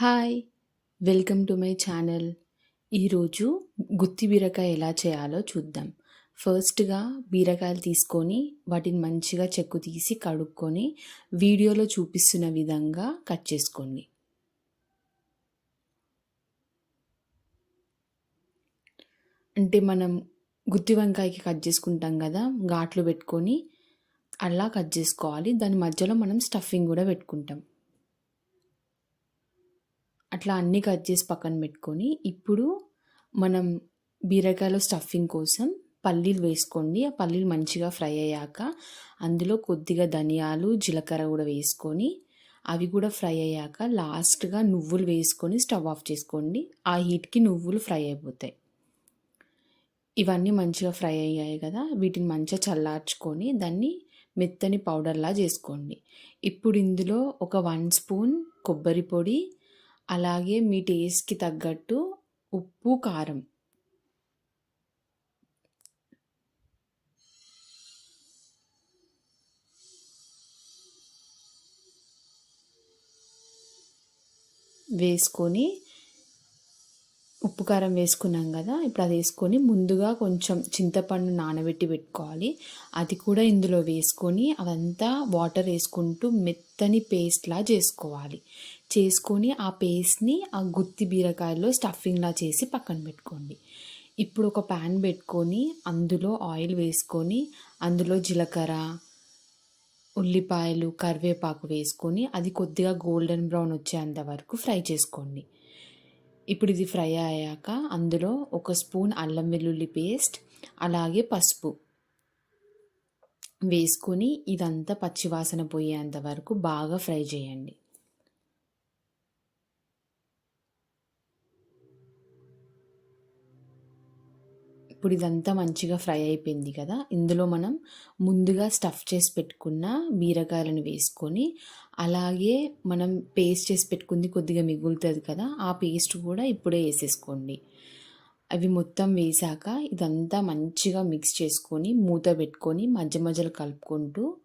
Hi welcome to my channel. ఈరోజు గుత్తి బీరకాయ ఎలా చేయాలో చూద్దాం. ఫస్ట్గా బీరకాయలు తీసుకొని వాటిని మంచిగా చెక్కు తీసి కడుక్కొని వీడియోలో చూపిస్తున్న విధంగా కట్ చేసుకోండి. అంటే మనం గుత్తి వంకాయకి కట్ చేసుకుంటాం కదా ఘాట్లు పెట్టుకొని అలా కట్ చేసుకోవాలి. దాని మధ్యలో మనం స్టఫింగ్ కూడా పెట్టుకుంటాం. అట్లా అన్నీ కట్ చేసి పక్కన పెట్టుకొని ఇప్పుడు మనం బీరకాయలో స్టఫింగ్ కోసం పల్లీలు వేసుకోండి. ఆ పల్లీలు మంచిగా ఫ్రై అయ్యాక అందులో కొద్దిగా ధనియాలు జీలకర్ర కూడా వేసుకొని అవి కూడా ఫ్రై అయ్యాక లాస్ట్గా నువ్వులు వేసుకొని స్టవ్ ఆఫ్ చేసుకోండి. ఆ హీట్కి నువ్వులు ఫ్రై అయిపోతాయి. ఇవన్నీ మంచిగా ఫ్రై అయ్యాయి కదా. వీటిని మంచిగా చల్లార్చుకొని దాన్ని మెత్తని పౌడర్లా చేసుకోండి. ఇప్పుడు ఇందులో ఒక వన్ స్పూన్ కొబ్బరి పొడి అలాగే మీ టేస్ట్కి తగ్గట్టు ఉప్పు కారం. వేసుకొని ఉప్పు కారం వేసుకున్నాం కదా ఇప్పుడు అది వేసుకొని ముందుగా కొంచెం చింతపండు నానబెట్టి పెట్టుకోవాలి. అది కూడా ఇందులో వేసుకొని అదంతా వాటర్ వేసుకుంటూ మెత్తని పేస్ట్లా చేసుకోవాలి. చేసుకొని ఆ పేస్ట్ని ఆ గుత్తి బీరకాయలో స్టఫింగ్లా చేసి పక్కన పెట్టుకోండి. ఇప్పుడు ఒక ప్యాన్ పెట్టుకొని అందులో ఆయిల్ వేసుకొని అందులో జీలకర్ర ఉల్లిపాయలు కరివేపాకు వేసుకొని అది కొద్దిగా గోల్డెన్ బ్రౌన్ వచ్చేంత వరకు ఫ్రై చేసుకోండి. ఇప్పుడు ఇది ఫ్రై అయ్యాక అందులో ఒక స్పూన్ అల్లం వెల్లుల్లి పేస్ట్ అలాగే పసుపు వేసుకొని ఇదంతా పచ్చివాసన పోయేంత వరకు బాగా ఫ్రై చేయండి. ఇప్పుడు ఇదంతా మంచిగా ఫ్రై అయిపోయింది కదా. ఇందులో మనం ముందుగా స్టఫ్ చేసి పెట్టుకున్న బీరకాయలను వేసుకొని అలాగే మనం పేస్ట్ చేసి పెట్టుకుంది కొద్దిగా మిగులుతుంది కదా ఆ పేస్ట్ కూడా ఇప్పుడే వేసేసుకోండి. అవి మొత్తం వేసాక ఇదంతా మంచిగా మిక్స్ చేసుకొని మూత పెట్టుకొని మధ్య మధ్యలో కలుపుకుంటూ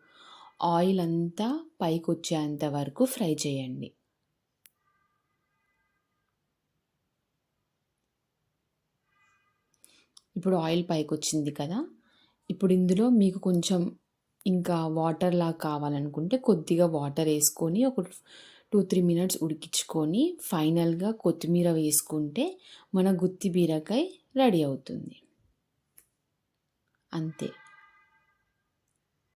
ఆయిల్ అంతా పైకి వచ్చేంత వరకు ఫ్రై చేయండి. ఇప్పుడు ఆయిల్ పైకి వచ్చింది కదా ఇప్పుడు ఇందులో మీకు కొంచెం ఇంకా వాటర్ లాగా కావాలనుకుంటే కొద్దిగా వాటర్ వేసుకొని ఒక టూ త్రీ మినిట్స్ ఉడికించుకొని ఫైనల్గా కొత్తిమీర వేసుకుంటే మన గుత్తి బీరకాయ రెడీ అవుతుంది. అంతే.